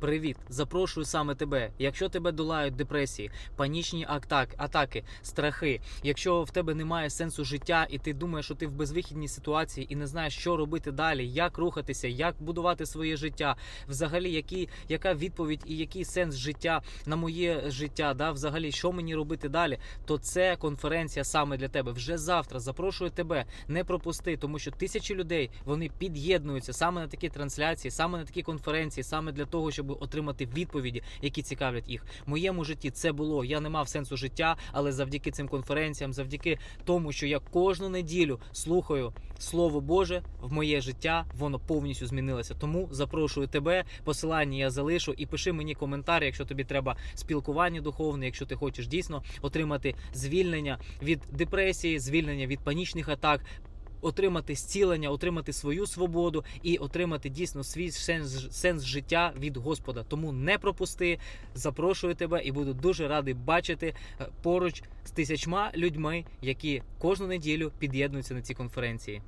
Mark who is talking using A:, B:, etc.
A: Привіт, запрошую саме тебе. Якщо тебе долають депресії, панічні атак, атаки, страхи, якщо в тебе немає сенсу життя, і ти думаєш, що ти в безвихідній ситуації і не знаєш, що робити далі, як рухатися, як будувати своє життя, взагалі, які, яка відповідь і який сенс життя на моє життя, да, взагалі, що мені робити далі, то це конференція саме для тебе. Вже завтра запрошую тебе, не пропусти, тому що тисячі людей вони під'єднуються саме на такі трансляції, саме на такі конференції, саме для того, щоб отримати відповіді, які цікавлять їх. В моєму житті це було. Я не мав сенсу життя, але завдяки цим конференціям, завдяки тому, що я кожну неділю слухаю Слово Боже в моє життя, воно повністю змінилося. Тому запрошую тебе. Посилання я залишу і пиши мені коментар, якщо тобі треба спілкування духовне, якщо ти хочеш дійсно отримати звільнення від депресії, звільнення від панічних атак. Отримати зцілення, отримати свою свободу і отримати дійсно свій сенс, сенс життя від Господа. Тому не пропусти, запрошую тебе і буду дуже радий бачити е, поруч з тисячма людьми, які кожну неділю під'єднуються на ці конференції.